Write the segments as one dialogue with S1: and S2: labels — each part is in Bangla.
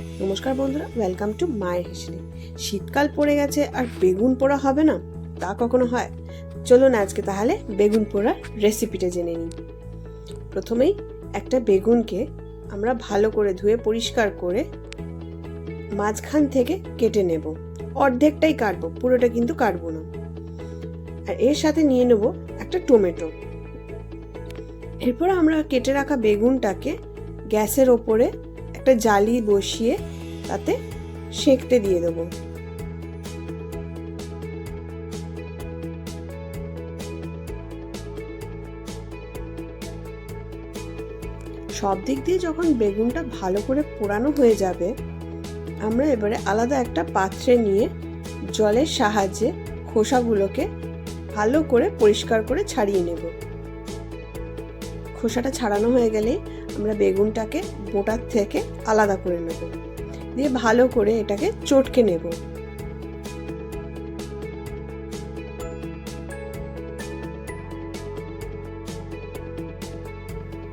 S1: নমস্কার বন্ধুরা ওয়েলকাম টু মায়ের হিসেবে। শীতকাল পড়ে গেছে আর বেগুন পোড়া হবে না, তা কখনো হয়? চলুন আজকে তাহলে বেগুন পোড়ার রেসিপিটা জেনে নিই। প্রথমেই একটা বেগুনকে আমরা ভালো করে ধুয়ে পরিষ্কার করে মাঝখান থেকে কেটে নেব। অর্ধেকটাই কাটবো, পুরোটা কিন্তু কাটবো না। আর এর সাথে নিয়ে নেব একটা টমেটো। এরপর আমরা কেটে রাখা বেগুনটাকে গ্যাসের ওপরে একটা জালি বসিয়ে তাতে সেঁকতে দিয়ে দেবো। সব দিক দিয়ে যখন বেগুনটা ভালো করে পোড়ানো হয়ে যাবে, আমরা এবারে আলাদা একটা পাত্রে নিয়ে জলের সাহায্যে খোসাগুলোকে ভালো করে পরিষ্কার করে ছাড়িয়ে নেব। খোসাটা ছাড়ানো হয়ে গেলে আমরা বেগুনটাকে বোটার থেকে আলাদা করে নেব। দিয়ে ভালো করে এটাকে চটকে নেব।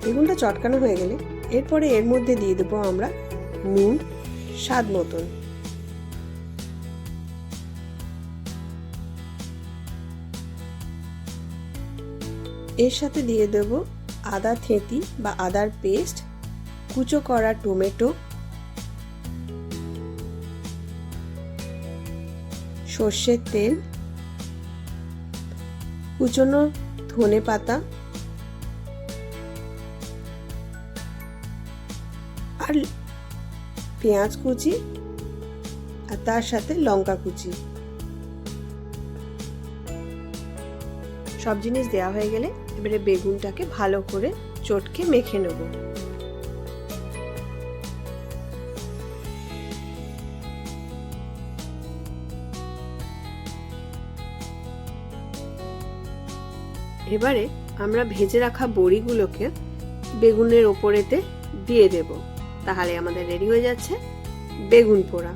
S1: বেগুনটা চটকানো হয়ে গেলে এরপরে এর মধ্যে দিয়ে দেবো আমরা নুন স্বাদ মতন। এর সাথে দিয়ে দেব আদা থেঁতি বা আদার পেস্ট, কুচো করা টমেটো, সর্ষের তেল, কুচনো ধনে পাতা আর পেঁয়াজ কুচি আর তার সাথে লঙ্কা কুচি। সব জিনিস দেওয়া হয়ে গেলে এবারে বেগুনটাকে ভালো করে চটকে মেখে নেব। এবারে আমরা ভেজে রাখা বড়িগুলোকে বেগুনের ওপরেতে দিয়ে দেব। তাহলে আমাদের রেডি হয়ে যাচ্ছে বেগুন পোড়া।